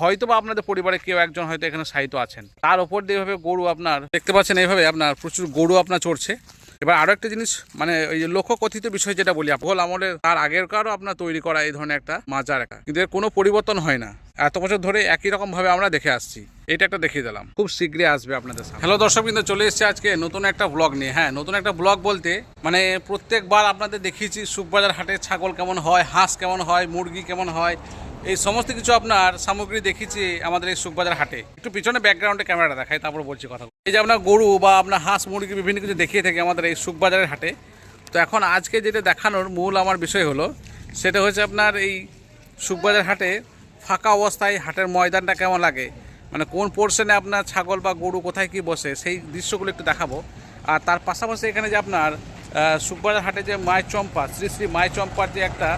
হয়তো বা আপনাদের পরিবারে কেউ একজন হয়তো এখানে সাহিত্য আছেন। তার ওপর দিয়ে এভাবে গরু আপনার, দেখতে পাচ্ছেন এইভাবে আপনার প্রচুর গরু আপনার চড়ছে। এবার আরও একটা জিনিস মানে ওই যে লক্ষ্য কথিত বিষয় যেটা বলি ভোল আমলের তার আগেরকারও আপনার তৈরি করা এই ধরনের একটা মাজার একা। কিন্তু এর কোনো পরিবর্তন হয় না। এত বছর ধরে একই রকম ভাবে আমরা দেখে আসছি। এটা একটা দেখিয়ে দিলাম। খুব শীঘ্রই আসবে আপনাদের সামনে। হ্যালো দর্শক কিন্তু চলে এসেছে আজকে নতুন একটা ব্লগ নিয়ে। হ্যাঁ নতুন একটা ব্লগ বলতে মানে প্রত্যেকবার আপনাদের দেখিয়েছি, সুখবাজার হাটে ছাগল কেমন হয়, হাঁস কেমন হয়, মুরগি কেমন হয় এই সমস্ত কিছু আপনার সামগ্রী দেখেছি আমাদের এই সুখবাজার হাটে। একটু পিছনে ব্যাকগ্রাউন্ডে ক্যামেরাটা দেখাই, তারপর বলছি কথা এই যে আপনার গরু বা আপনার হাঁস, মুরগি, বিভিন্ন কিছু দেখিয়ে থাকে আমাদের এই সুখবাজারের হাটে। তো এখন আজকে যেটা দেখানোর মূল আমার বিষয় হলো, সেটা হচ্ছে আপনার এই সুখবাজার হাটে ফাঁকা অবস্থায় হাটের ময়দানটা কেমন লাগে? মানে কোন পোর্শনে আপনার ছাগল বা গরু কোথায় কি বসে, সেই দৃশ্যগুলো একটু দেখাবো। আর তার পাশাপাশি এখানে যে আপনার সুখবাজার হাটে যে মায় চম্পা শ্রী শ্রী মায় চম্পার যে একটা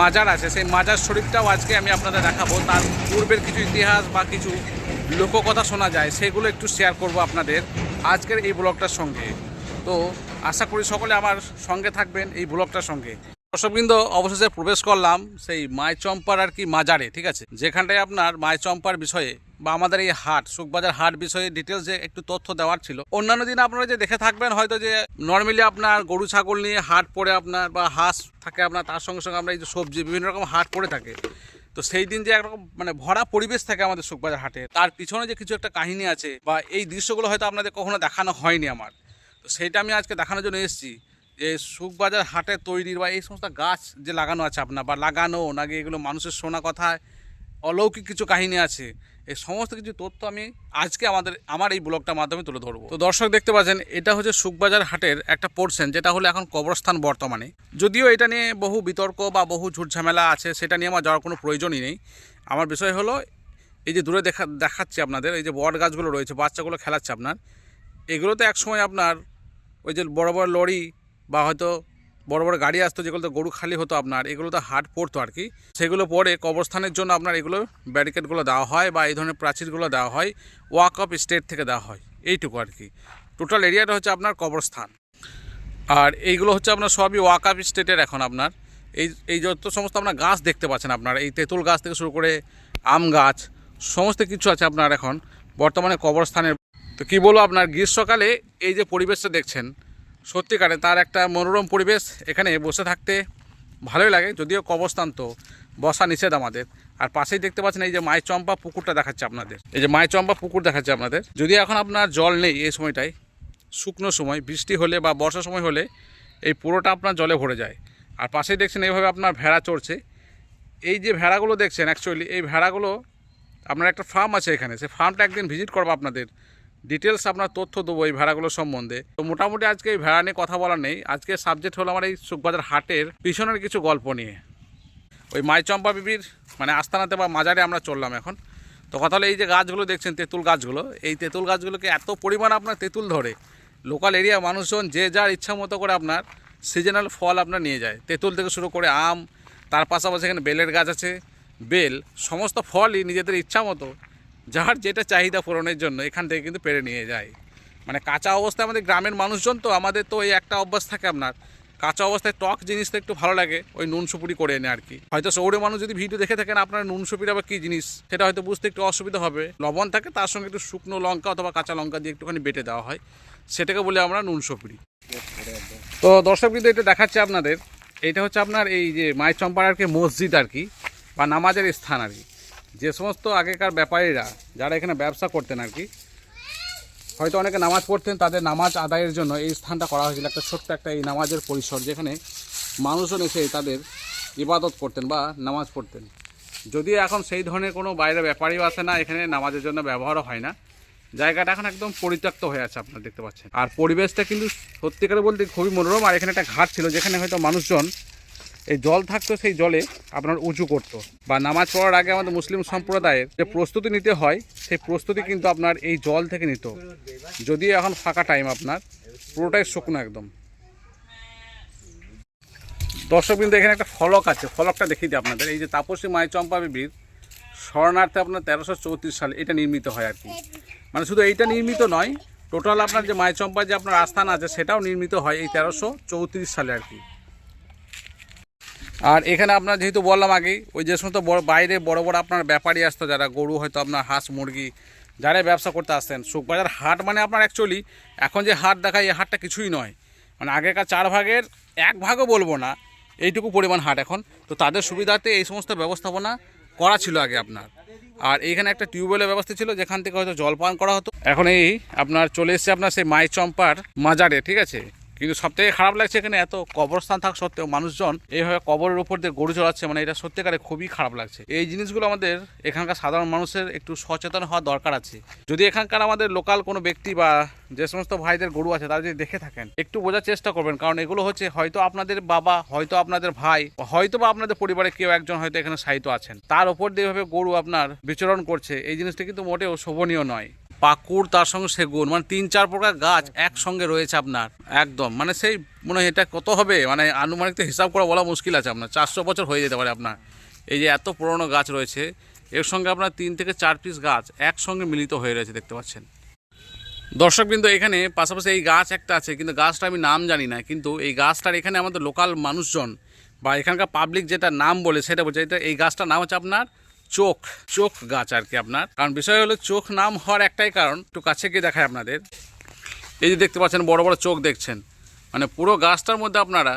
মাজার আছে, সেই মাজার শরীফটাও আজকে আমি আপনাদের দেখাবো। তার পূর্বের কিছু ইতিহাস বা কিছু লোককথা শোনা যায়, সেগুলো একটু শেয়ার করব আপনাদের আজকের এই ব্লগটার সঙ্গে। তো আশা করি সকলে আমার সঙ্গে থাকবেন এই ব্লগটার সঙ্গে। দর্শকবৃন্দ, অবশেষে প্রবেশ করলাম সেই মায় চম্পার আর কি মাজারে, ঠিক আছে? যেখানটায় আপনার মায় চম্পার বিষয়ে বা আমাদের এই হাট, সুখবাজার হাট বিষয়ে ডিটেলস যে একটু তথ্য দেওয়ার ছিল। অন্যান্য দিন আপনারা যে দেখে থাকবেন, হয়তো যে নর্মালি আপনার গরু, ছাগল নিয়ে হাট পড়ে আপনার বা হাঁস থাকে আপনার, তার সঙ্গে সঙ্গে আমরা এই যে সবজি, বিভিন্ন রকম হাট পড়ে থাকে। তো সেই দিন যে একরকম মানে ভরা পরিবেশ থাকে আমাদের সুখবাজার হাটে, তার পিছনে যে কিছু একটা কাহিনী আছে বা এই দৃশ্যগুলো হয়তো আপনাদের কখনো দেখানো হয়নি আমার। তো সেইটা আমি আজকে দেখানোর জন্য এসেছি। যে সুখবাজার হাটে তৈরির বা এই সমস্ত গাছ যে লাগানো আছে আপনার, বা লাগানো, নাকি এগুলো মানুষের শোনা কথায়, অলৌকিক কিছু কাহিনী আছে, এই সমস্ত কিছু তথ্য আমি আজকে আমাদের, আমার এই ব্লগটার মাধ্যমে তুলে ধরবো। তো দর্শক দেখতে পাচ্ছেন, এটা হচ্ছে সুখবাজার হাটের একটা পোর্শন যেটা হলো এখন কবরস্থান বর্তমানে। যদিও এটা নিয়ে বহু বিতর্ক বা বহু ঝুটঝামেলা আছে, সেটা নিয়ে আমার যাওয়ার কোনো প্রয়োজনই নেই। আমার বিষয় হলো, এই যে দূরে দেখা, দেখাচ্ছি আপনাদের, এই যে বট গাছগুলো রয়েছে, বাচ্চাগুলো খেলাচ্ছে আপনার, এগুলোতে একসময় আপনার ওই যে বড় বড় লরি বা হয়তো বড় বড় গাড়ি আসতো যেগুলোতে গরু খালি হতো আপনার, এগুলোতে হাট পড়তো আর কি। সেগুলো পরে কবরস্থানের জন্য আপনার এগুলো ব্যারিকেডগুলো দেওয়া হয় বা এই ধরনের প্রাচীরগুলো দেওয়া হয়, ওয়াক অফ স্টেট থেকে দেওয়া হয়, এইটুকু আর কি। টোটাল এরিয়াটা হচ্ছে আপনার কবরস্থান। আর এইগুলো হচ্ছে আপনার সবই ওয়াক অফ স্টেটের এখন আপনার। এই এই যত সমস্ত আপনার গাছ দেখতে পাচ্ছেন আপনার, এই তেঁতুল গাছ থেকে শুরু করে আম গাছ, সমস্ত কিছু আছে আপনার এখন বর্তমানে কবরস্থানের। তো কী বলব আপনার, গ্রীষ্মকালে এই যে পরিবেশটা দেখছেন সত্যিকারে তার একটা মনোরম পরিবেশ এখানে বসে থাকতে ভালোই লাগে, যদিও কবরস্থান তো, বসা নিষেধ আমাদের। আর পাশেই দেখতে পাচ্ছেন এই যে মাই চম্পা পুকুরটা দেখাচ্ছে আপনাদের। এই যে মাই চম্পা পুকুর দেখাচ্ছে আপনাদের। যদি এখন আপনার জল নেই এই সময়টায়, শুকনো সময়, বৃষ্টি হলে বা বর্ষার সময় হলে এই পুরোটা আপনার জলে ভরে যায়। আর পাশেই দেখছেন এইভাবে আপনার ভেড়া চড়ছে। এই যে ভেড়াগুলো দেখছেন অ্যাকচুয়ালি এই ভেড়াগুলো, আপনার একটা ফার্ম আছে এখানে সে ফার্মটা একদিন ভিজিট করব আপনাদের। ডিটেলস আপনার তথ্য দেবো এই ভেড়াগুলো সম্বন্ধে। তো মোটামুটি আজকে এই ভেড়া নিয়ে কথা বলার নেই। আজকে সাবজেক্ট হলো আমার এই সুখবাজার হাটের পিছনের কিছু গল্প নিয়ে। ওই মাইচম্পা বিবির মানে আস্তানাতে বা মাজারে আমরা চললাম এখন। তো কথা হলো এই যে গাছগুলো দেখছেন, তেঁতুল গাছগুলো। এই তেঁতুল গাছগুলোকে এত পরিমাণ আপনার তেঁতুল ধরে। লোকাল এরিয়া মানুষজন যে যার ইচ্ছা মতো করে আপনার সিজনাল ফল আপনার নিয়ে যায়। তেঁতুল থেকে শুরু করে আম, তার পাশাপাশি এখানে বেলের গাছ আছে। বেল, সমস্ত ফলই নিজেদের ইচ্ছা মতো যার যেটা চাহিদা পূরণের জন্য এখান থেকে কিন্তু পেরে নিয়ে যায়। মানে কাঁচা অবস্থায় আমাদের গ্রামের মানুষজন তো আমাদের তো এই একটা অভ্যাস থাকে আপনার। কাঁচা অবস্থায় টক জিনিসটা একটু ভালো লাগে, ওই নুন সুপুরি করে এনে আর কি হয়তো শহরে মানুষ যদি ভিডিও দেখে থাকেন, আপনার নুন সুপুরি আবার কী জিনিস? সেটা হয়তো বুঝতে একটু অসুবিধা হবে। লবণ থাকে, তার সঙ্গে একটু শুকনো লঙ্কা অথবা কাঁচা লঙ্কা দিয়ে একটুখানি বেটে দেওয়া হয়। সেটাকে বলে আমরা নুন সুপুরি। তো দর্শক কিন্তু এটা দেখাচ্ছে আপনাদের। এটা হচ্ছে আপনার এই যে মায়ের কি মসজিদ আর কি বা নামাজের স্থান আর কি যে সমস্ত আগেকার ব্যাপারীরা যারা এখানে ব্যবসা করতেন আর কি, হয়তো অনেকে নামাজ পড়তেন, তাদের নামাজ আদায়ের জন্য এই স্থানটা করা হয়েছিল, একটা ছোট্ট একটা এই নামাজের পরিসর যেখানে মানুষজন এসে তাদের ইবাদত করতেন বা নামাজ পড়তেন। যদিও এখন সেই ধরনের কোনো বাইরে ব্যাপারীও আসে না, এখানে নামাজের জন্য ব্যবহারও হয় না। জায়গাটা এখন একদম পরিত্যক্ত হয়ে আছে আপনারা দেখতে পাচ্ছেন। আর পরিবেশটা কিন্তু সত্যিকারে বলতে খুবই মনোরম, আর এখানে একটা ঘাট ছিল যেখানে হয়তো মানুষজন এই জল থাকতো সেই জলে আপনার উঁচু করতো। বা নামাজ পড়ার আগে আমাদের মুসলিম সম্প্রদায়ের যে প্রস্তুতি নিতে হয়, সেই প্রস্তুতি কিন্তু আপনার এই জল থেকে নিত। যদিও এখন ফাঁকা টাইম আপনার, পুরোটাই শুকনো একদম। দর্শক বিন্দু, এখানে একটা ফলক আছে। ফলকটা দেখিয়ে দিই আপনাদের। এই যে তাপসী মায় চম্পা বিবির শরণার্থে আপনার তেরোশো চৌত্রিশ সালে এটা নির্মিত হয় আর কি। মানে শুধু এইটা নির্মিত নয় টোটাল আপনার যে মায় চম্পা যে আপনার আস্থান আছে, সেটাও নির্মিত হয় এই তেরোশো চৌত্রিশ সালে আর কি। আর এখানে আপনার যেহেতু বললাম আগেই, ওই যে সমস্ত বড় বাইরে বড় বড় আপনার ব্যাপারী আসতো, যারা গরু হয়তো আপনার হাঁস, মুরগি যারাই ব্যবসা করতে আসতেন। সুখবাজার হাট মানে আপনার অ্যাকচুয়ালি এখন যে হাট দেখায়, এই হাটটা কিছুই নয়। মানে আগেকার চার ভাগের এক ভাগও বলব না, এইটুকু পরিমাণ হাট এখন। তো তাদের সুবিধাতে এই সমস্ত ব্যবস্থাপনা করা ছিল আগে আপনার। আর এইখানে একটা টিউবওয়েলের ব্যবস্থা ছিল, যেখান থেকে হয়তো জল পান করা হতো। এখন এই আপনার চলে এসেছে আপনার সেই মাই চম্পার মাজারে, ঠিক আছে? কিন্তু সব থেকে খারাপ লাগছে এখানে এত কবরস্থান থাকা সত্ত্বেও মানুষজন এইভাবে কবরের উপর দিয়ে গরু চড়াচ্ছে মানে এটা সত্যিকারে খুবই খারাপ লাগছে। এই জিনিসগুলো আমাদের এখানকার সাধারণ মানুষের একটু সচেতন হওয়ার দরকার আছে। যদি এখানকার আমাদের লোকাল কোনো ব্যক্তি বা যে সমস্ত ভাইদের গরু আছে, তারা যদি দেখে থাকেন, একটু বোঝার চেষ্টা করবেন, কারণ এগুলো হচ্ছে হয়তো আপনাদের বাবা, হয়তো আপনাদের ভাই হয়তো বা আপনাদের পরিবারে কেউ একজন হয়তো এখানে সাহিত্য আছেন। তার উপর দিয়ে এভাবে গরু আপনার বিচরণ করছে, এই জিনিসটা কিন্তু মোটেও শোভনীয় নয়। পাকুড়, তার সঙ্গে সেগুন মানে তিন, চার প্রকার গাছ একসঙ্গে রয়েছে আপনার। একদম মানে সেই মনে হয় এটা কত হবে? মানে আনুমানিক তো হিসাব করা বলা মুশকিল আছে আপনার, চারশো বছর হয়ে যেতে পারে আপনার। এই যে এত পুরনো গাছ রয়েছে, এর সঙ্গে আপনার তিন থেকে চার পিস গাছ একসঙ্গে মিলিত হয়ে রয়েছে, দেখতে পাচ্ছেন। দর্শক কিন্তু এখানে পাশাপাশি এই গাছ একটা আছে, কিন্তু গাছটা আমি নাম জানি না, কিন্তু এই গাছটার এখানে আমাদের লোকাল মানুষজন বা এখানকার পাবলিক যেটা নাম বলে, সেটা বলছে, এটা এই গাছটার নাম হচ্ছে আপনার চোখ চোখ গাছ আর কি আপনার। কারণ বিষয় হলো চোখ নাম হওয়ার একটাই কারণ। একটু কাছে গিয়ে দেখায় আপনাদের। এই যে দেখতে পাচ্ছেন, বড় বড় চোখ দেখছেন। মানে পুরো গাছটার মধ্যে আপনারা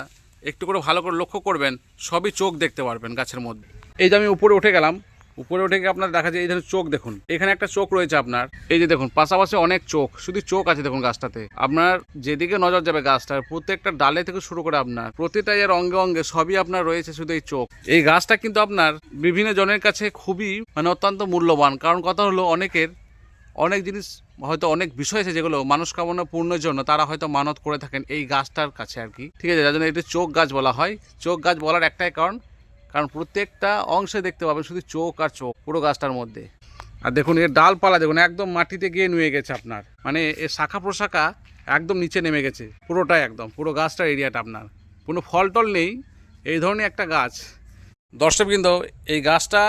একটু করে ভালো করে লক্ষ্য করবেন, সবই চোখ দেখতে পারবেন গাছের মধ্যে। এই যে আমি উপরে উঠে গেলাম উপরে উঠে গিয়ে আপনার দেখা যায় এই ধরনের চোখ দেখুন। এখানে একটা চোখ রয়েছে আপনার। এই যে দেখুন, পাশাপাশি অনেক চোখ, শুধু চোখ আছে দেখুন গাছটাতে। আপনার যেদিকে নজর যাবে গাছটার, প্রত্যেকটা ডালে থেকে শুরু করে আপনার, প্রতিটা এর অঙ্গে অঙ্গে সবই আপনার রয়েছে শুধু এই চোখ। এই গাছটা কিন্তু আপনার বিভিন্ন জনের কাছে খুবই মানে অত্যন্ত মূল্যবান। কারণ কথা হলো অনেকের অনেক জিনিস হয়তো অনেক বিষয় আছে যেগুলো মানুষ কামনা পূর্ণের জন্য তারা হয়তো মানত করে থাকেন এই গাছটার কাছে আর কি। ঠিক আছে, যার জন্য এটা চোখ গাছ বলা হয়। চোখ গাছ বলার একটাই কারণ কারণ প্রত্যেকটা অংশে দেখতে পাবেন শুধু চোখ আর চোখ, পুরো গাছটার মধ্যে। আর দেখুন, এর ডালপালা দেখুন, একদম মাটিতে গিয়ে নুয়ে গেছে আপনার। মানে এর শাখা প্রশাখা একদম নিচে নেমে গেছে, পুরোটাই একদম, পুরো গাছটার এরিয়াটা আপনার। কোনো ফল টল নেই, এই ধরনের একটা গাছ। দর্শক কিন্তু এই গাছটা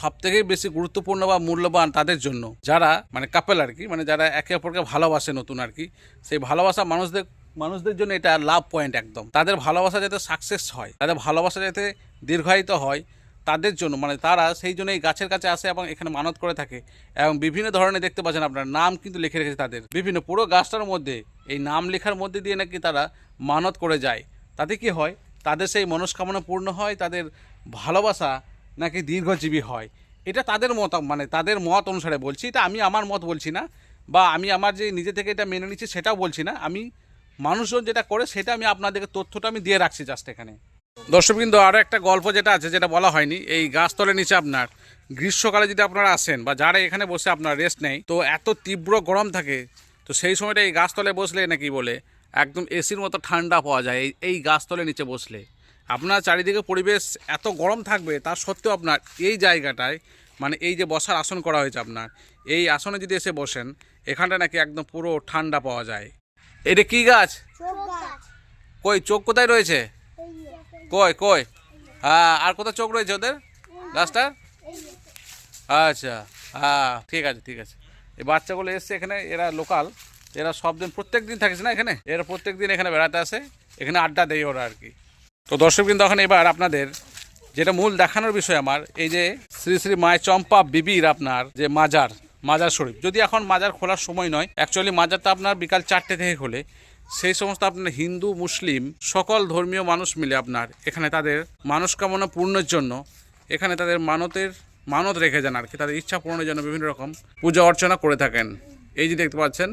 সব থেকে বেশি গুরুত্বপূর্ণ বা মূল্যবান তাদের জন্য। যারা মানে কাপেল আর কি মানে যারা একে অপরকে ভালোবাসে নতুন আর কি, সেই ভালোবাসা মানুষদের মানুষদের জন্য এটা লাভ পয়েন্ট একদম। তাদের ভালোবাসা যাতে সাকসেস হয়, তাদের ভালোবাসা যাতে দীর্ঘায়িত হয়, তাদের জন্য মানে তারা সেই জন্য এই গাছের কাছে আসে এবং এখানে মানত করে থাকে। এবং বিভিন্ন ধরনের দেখতে পাচ্ছেন আপনার নাম কিন্তু লিখে রেখেছে তাদের। বিভিন্ন পুরো গাছটার মধ্যে, এই নাম লেখার মধ্যে দিয়ে নাকি তারা মানত করে যায়। তাতে কি হয়? তাদের সেই মনস্কামনা পূর্ণ হয়, তাদের ভালোবাসা নাকি দীর্ঘজীবী হয়। এটা তাদের মত মানে তাদের মত অনুসারে বলছি। এটা আমি আমার মত বলছি না, বা আমি আমার যে নিজে থেকে এটা মেনে নিচ্ছি সেটাও বলছি না। আমি মানুষজন যেটা করে সেটা আমি আপনাদেরকে তথ্যটা আমি দিয়ে রাখছি জাস্ট এখানে। দর্শক কিন্তু আরও একটা গল্প যেটা আছে, যেটা বলা হয়নি, এই গাছতলের নিচে আপনার গ্রীষ্মকালে যদি আপনারা আসেন বা যারা এখানে বসে আপনার রেস্ট নেই তো এত তীব্র গরম থাকে, তো সেই সময়টা এই গাছতলে বসলে নাকি বলে, একদম এসির মতো ঠান্ডা পাওয়া যায় এই এই গাছতলের নিচে বসলে। আপনার চারিদিকে পরিবেশ এত গরম থাকবে তার সত্ত্বেও আপনার এই জায়গাটায় মানে এই যে বসার আসন করা হয়েছে আপনার, এই আসনে যদি এসে বসেন, এখানটা নাকি একদম পুরো ঠান্ডা পাওয়া যায়। এটা কি গাছ? কই চোখ কোথায় রয়েছে? কই কই? হ্যাঁ আর কোথায় চোখ রয়েছে ওদের? গাছটার? যে। আচ্ছা হ্যাঁ ঠিক আছে ঠিক আছে। এই বাচ্চাগুলো এসছে এখানে এরা লোকাল। এরা সব দিন প্রত্যেক দিন থাকিস না এখানে? এরা প্রত্যেক দিন এখানে বেড়াতে আসে এখানে আড্ডা দেয় ওরা আর কি। তো দর্শক কিন্তু এখন এবার আপনাদের যেটা মূল দেখানোর বিষয় আমার এই যে শ্রী শ্রী মায় চম্পা বিবির আপনার যে মাজার মাজার শরীফ। যদি এখন মাজার খোলার সময় নয় অ্যাকচুয়ালি মাজারটা আপনার বিকাল চারটে থেকে খোলে। সেই সমস্ত আপনার হিন্দু, মুসলিম, সকল ধর্মীয় মানুষ মিলে আপনার এখানে তাদের মানসকামনা পূর্ণের জন্য এখানে তাদের মানতের মানত রেখে যান আর কি। তাদের ইচ্ছা পূরণের জন্য বিভিন্ন রকম পূজা অর্চনা করে থাকেন। এই যে দেখতে পাচ্ছেন,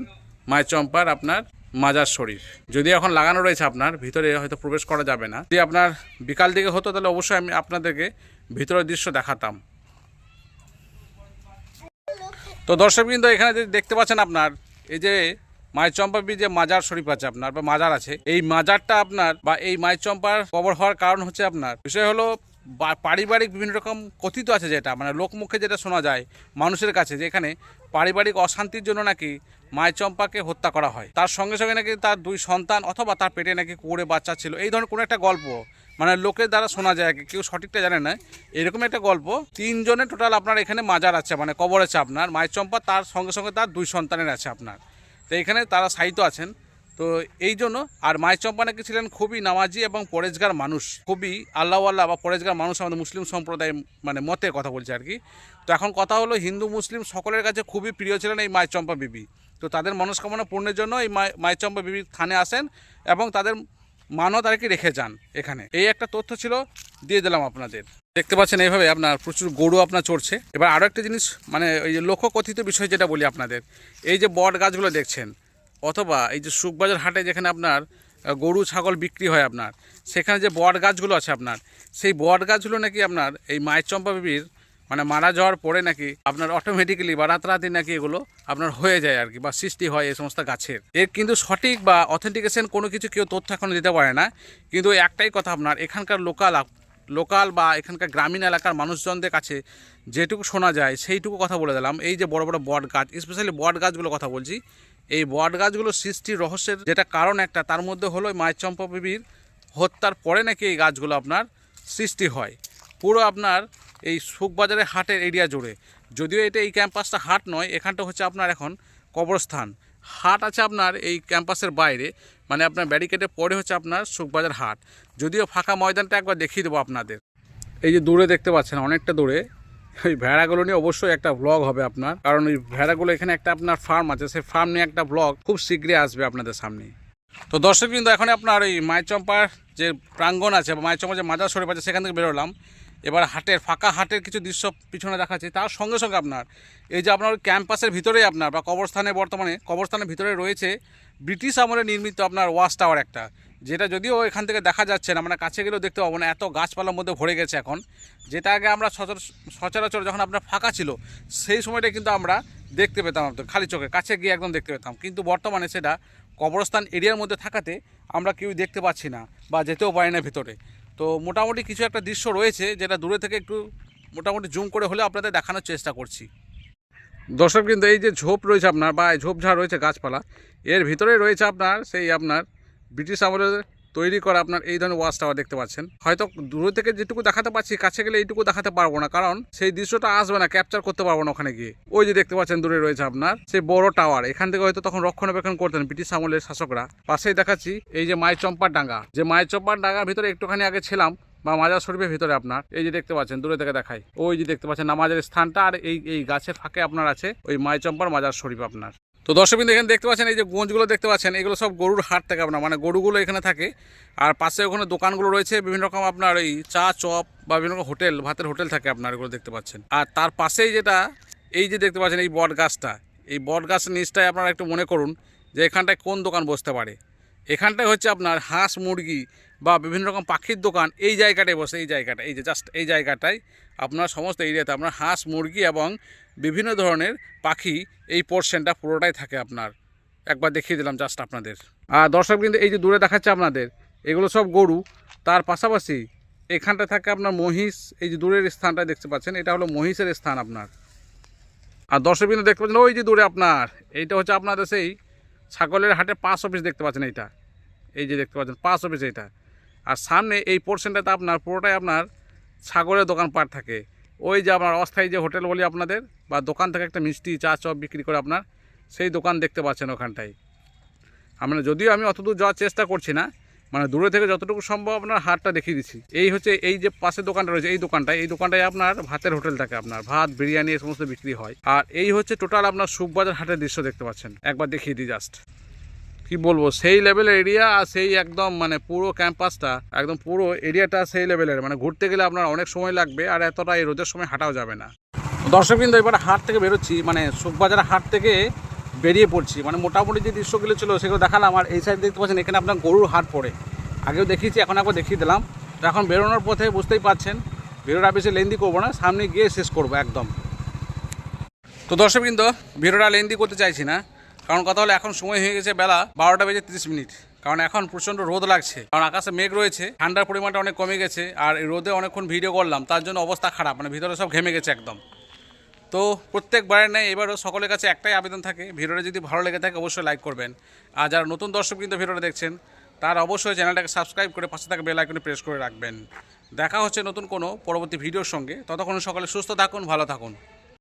মায়ের চম্পার আপনার মাজার শরীফ। যদি এখন লাগানো রয়েছে আপনার, ভিতরে হয়তো প্রবেশ করা যাবে না। যদি আপনার বিকাল দিকে হতো, তাহলে অবশ্যই আমি আপনাদেরকে ভিতরের দৃশ্য দেখাতাম। তো দর্শক কিন্তু এখানে যে দেখতে পাচ্ছেন আপনার, এই যে মায়ের যে মাজার শরীফ আছে আপনার, বা মাজার আছে, এই মাজারটা আপনার বা এই মায়ের চম্পার কবর হওয়ার কারণ হচ্ছে আপনার, বিষয় হলো পারিবারিক বিভিন্ন রকম কথিত আছে যেটা মানে লোকমুখে যেটা শোনা যায় মানুষের কাছে, যে এখানে পারিবারিক অশান্তির জন্য নাকি মায়ের চম্পাকে হত্যা করা হয়। তার সঙ্গে সঙ্গে নাকি তার দুই সন্তান অথবা তার পেটে নাকি কুড়ে বাচ্চা ছিল। এই ধরনের কোনো একটা গল্প মানে লোকের দ্বারা শোনা যায় কেউ সঠিকটা জানে না। এরকম একটা গল্প। তিনজনের টোটাল আপনার এখানে মাজার আছে মানে কবর আছে আপনার। মায়ের চম্পা, তার সঙ্গে সঙ্গে তার দুই সন্তানের আছে আপনার। তো এখানে তারা সাহিত্য আছেন। তো এই জন্য, আর মাই চম্পা নাকি ছিলেন খুবই নামাজি এবং পরেজগার মানুষ। খুবই আল্লাহ আল্লাহ বা পরেজগার মানুষ আমাদের মুসলিম সম্প্রদায় মানে মতের কথা বলছে আর কি। তো এখন কথা হলো, হিন্দু, মুসলিম সকলের কাছে খুবই প্রিয় ছিলেন এই মাই চম্পা বিবি। তো তাদের মনস্কামনা পূর্ণের জন্য এই মাই চম্পা বিবির থানে আসেন এবং তাদের মানত আর কি রেখে যান এখানে। এই একটা তথ্য ছিল, দিয়ে দিলাম আপনাদের। দেখতে পাচ্ছেন এইভাবে আপনার প্রচুর গরু আপনার চড়ছে। এবার আরও একটা জিনিস মানে ওই যে লক্ষ্য কথিত বিষয় যেটা বলি আপনাদের, এই যে বট গাছগুলো দেখছেন, অথবা এই যে সুকবাজার হাটে যেখানে আপনার গরু, ছাগল বিক্রি হয় আপনার, সেখানে যে বট গাছগুলো আছে আপনার, সেই বট গাছগুলো নাকি আপনার এই মায়ের চম্পা বিবির মানে মারা যাওয়ার পরে নাকি আপনার অটোমেটিক্যালি বা রাতারাতি নাকি এগুলো আপনার হয়ে যায় আর কি বা সৃষ্টি হয় এই সমস্ত গাছের। এর কিন্তু সঠিক বা অথেন্টিকেশন কোনো কিছু কেউ তথ্য এখনও দিতে পারে না। কিন্তু একটাই কথা আপনার, এখানকার লোকাল লোকাল বা এখানকার গ্রামীণ এলাকার মানুষজনদের কাছে যেটুকু শোনা যায় সেইটুকু কথা বলে দিলাম। এই যে বড় বড় বট গাছ স্পেশালি বট গাছগুলো কথা বলছি, এই বট গাছগুলো সৃষ্টির রহস্যের যেটা কারণ একটা, তার মধ্যে হলো মায়ের চম্পা বিবির হত্যার পরে নাকি এই গাছগুলো আপনার সৃষ্টি হয়। পুরো আপনার এই সুখবাজারের হাটের এরিয়া জুড়ে। যদিও এটা এই ক্যাম্পাসটা হাট নয়, এখানটা হচ্ছে আপনার এখন কবরস্থান। হাট আছে আপনার এই ক্যাম্পাসের বাইরে মানে আপনার ব্যারিকেডে পরে হচ্ছে আপনার সুখবাজার হাট। যদিও ফাঁকা ময়দানটা একবার দেখিয়ে দেবো আপনাদের। এই যে দূরে দেখতে পাচ্ছেন, অনেকটা দূরে। ওই ভেড়াগুলো নিয়ে অবশ্যই একটা ব্লগ হবে আপনার। কারণ ওই ভেড়াগুলো এখানে একটা আপনার ফার্ম আছে, সেই ফার্ম নিয়ে একটা ব্লগ খুব শীঘ্রই আসবে আপনাদের সামনে। তো দর্শক কিন্তু এখন আপনার ওই মাইচম্পার যে প্রাঙ্গণ আছে, বা মাইচম্পার যে মাজার শরীফ আছে, সেখান থেকে বেরোলাম। এবার হাটের ফাঁকা হাটের কিছু দৃশ্য পিছনে দেখাচ্ছি। তার সঙ্গে সঙ্গে আপনার, এই যে আপনার ক্যাম্পাসের ভিতরেই আপনার বা কবরস্থানে বর্তমানে, কবরস্থানের ভিতরে রয়েছে ব্রিটিশ আমলে নির্মিত আপনার ওয়াশ টাওয়ার একটা, যেটা যদিও এখান থেকে দেখা যাচ্ছে না মানে কাছে গেলেও দেখতে পাবো না, এত গাছপালার মধ্যে ভরে গেছে এখন। যেটা আগে আমরা সচর- সচরাচর যখন আপনার ফাঁকা ছিল, সেই সময়টা কিন্তু আমরা দেখতে পেতাম আপনার, খালি চোখে, কাছে গিয়ে একদম দেখতে পেতাম। কিন্তু বর্তমানে সেটা কবরস্থান এরিয়ার মধ্যে থাকাতে আমরা কেউ দেখতে পাচ্ছি না বা যেতেও পারি না ভিতরে। তো মোটামুটি কিছু একটা দৃশ্য রয়েছে যেটা দূরে থেকে একটু মোটামুটি জুম করে হলে আপনাদের দেখানোর চেষ্টা করছি। দর্শক কিন্তু এই যে ঝোপ রয়েছে আপনার বা ঝোপঝাড় রয়েছে গাছপালা, এর ভিতরে রয়েছে আপনার সেই আপনার ব্রিটিশ আমলের তৈরি করা আপনার এই ধরনের ওয়াচ টাওয়ার দেখতে পাচ্ছেন। হয়তো দূর থেকে যেটুকু দেখাতে পাচ্ছি, কাছে গেলে এইটুকু দেখাতে পারব না, কারণ সেই দৃশ্যটা আসবে না ক্যাপচার করতে পারব না ওখানে গিয়ে। ওই যে দেখতে পাচ্ছেন, দূরে রয়েছে আপনার সেই বড় টাওয়ার এখান থেকে হয়তো তখন রক্ষণাবেক্ষণ করতেন ব্রিটিশ আমলের শাসকরা। পাশেই দেখাচ্ছি এই যে মায়ের চম্পার ডাঙ্গা যে মায়ের চম্পার ডাঙ্গার ভিতরে একটুখানি আগে ছিলাম, বা মাজার শরীফের ভিতরে আপনার। এই যে দেখতে পাচ্ছেন, দূরে থেকে দেখাই। ওই যে দেখতে পাচ্ছেন, নামাজের স্থানটা, আর এই এই গাছের ফাঁকে আপনার আছে ওই মায়ের চম্পার মাজার শরীফ আপনার। তো দর্শক বিন্দু এখানে দেখতে পাচ্ছেন, এই যে গোঞ্জগুলো দেখতে পাচ্ছেন, এগুলো সব গরুর হাট থাকে আপনার মানে গরুগুলো এখানে থাকে। আর পাশে ওখানে দোকানগুলো রয়েছে, বিভিন্ন রকম আপনার এই চা চপ বা বিভিন্ন রকম হোটেল, ভাতের হোটেল থাকে আপনার, এগুলো দেখতে পাচ্ছেন। আর তার পাশেই যেটা, এই যে দেখতে পাচ্ছেন এই বট গাছটা এই বট গাছের নিচটায় আপনারা একটু মনে করুন যে এখানটায় কোন দোকান বসতে পারে। এখানটায় হচ্ছে আপনার হাঁস, মুরগি বা বিভিন্ন রকম পাখির দোকান, এই জায়গাটায় বসে, এই জায়গাটা এই যে জাস্ট এই জায়গাটায় আপনার সমস্ত এরিয়াতে আপনার হাঁস, মুরগি এবং বিভিন্ন ধরনের পাখি এই পোর্শনটা পুরোটাই থাকে আপনার। একবার দেখিয়ে দিলাম জাস্ট আপনাদের। আর দর্শক কিন্তু এই যে দূরে দেখাচ্ছে আপনাদের, এগুলো সব গরু। তার পাশাপাশি এখানটা থাকে আপনার মহিষ। এই যে দূরের স্থানটা দেখতে পাচ্ছেন, এটা হলো মহিষের স্থান আপনার। আর দর্শক বিন্দু, দেখতে পাচ্ছেন, ওই যে দূরে আপনার, এইটা হচ্ছে আপনাদের সেই ছাগলের হাটে পাঁচ অফিস দেখতে পাচ্ছেন এইটা। এই যে দেখতে পাচ্ছেন, পাঁচ অফিস এইটা। আর সামনে এই পোর্শনটাতে আপনার, পুরোটাই আপনার ছাগলের দোকানপাট থাকে। ওই যে আপনার অস্থায়ী যে হোটেল বলি আপনাদের, বা দোকান থেকে একটা মিষ্টি, চা চপ বিক্রি করে আপনার, সেই দোকান দেখতে পাচ্ছেন ওখানটায়। আমরা যদিও আমি অতদূর যাওয়ার চেষ্টা করছি না মানে দূরে থেকে যতটুকু সম্ভব আপনার হাটটা দেখিয়ে দিচ্ছি। এই হচ্ছে এই যে পাশে দোকানটা রয়েছে, এই দোকানটায় এই দোকানটায় আপনার ভাতের হোটেল থাকে আপনার, ভাত, বিরিয়ানি এই সমস্ত বিক্রি হয়। আর এই হচ্ছে টোটাল আপনার সুখবাজার হাটের দৃশ্য দেখতে পাচ্ছেন। একবার দেখিয়ে দিই জাস্ট কি বলব, সেই লেভেলের এরিয়া আর সেই একদম মানে পুরো ক্যাম্পাসটা একদম পুরো এরিয়াটা সেই লেভেলের মানে ঘুরতে গেলে আপনার অনেক সময় লাগবে আর এতটা এই রোদের সময় হাঁটাও যাবে না। দর্শক কিন্তু এবার হাট থেকে বেরোচ্ছি মানে সুখবাজার হাট থেকে বেরিয়ে পড়ছি। মানে মোটামুটি যে দৃশ্যগুলো ছিল সেগুলো দেখালাম আর এই সাইড দেখতে পাচ্ছেন, এখানে আপনার গরুর হাট পড়ে। আগেও দেখিয়েছি, এখন একবার দেখিয়ে দিলাম। তো এখন বেরোনোর পথে বুঝতেই পারছেন, ভিডিওটা বেশি লেন্দি করব না, সামনে গিয়ে শেষ করব একদম। তো দর্শক কিন্তু ভিডিওটা লেন্দি করতে চাইছি না। কারণ কথা হলো এখন সময় হয়ে গেছে বেলা বারোটা বেজে তিরিশ মিনিট। কারণ এখন প্রচণ্ড রোদ লাগছে। কারণ আকাশে মেঘ রয়েছে, ঠান্ডার পরিমাণটা অনেক কমে গেছে, আর রোদে অনেকক্ষণ ভিডিও করলাম, তার জন্য অবস্থা খারাপ মানে ভিতরে সব ঘেমে গেছে একদম। তো প্রত্যেকবারের নেই এবারও সকলের কাছে একটাই আবেদন থাকে, ভিডিওটা যদি ভালো লেগে থাকে অবশ্যই লাইক করবেন। আর যারা নতুন দর্শক কিন্তু ভিডিওটা দেখছেন, তার অবশ্যই চ্যানেলটাকে সাবস্ক্রাইব করে পাশে থাকা বেল আইকনে প্রেস করে রাখবেন। দেখা হচ্ছে নতুন কোনো পরবর্তী ভিডিওর সঙ্গে। ততক্ষণ সকলে সুস্থ থাকুন, ভালো থাকুন।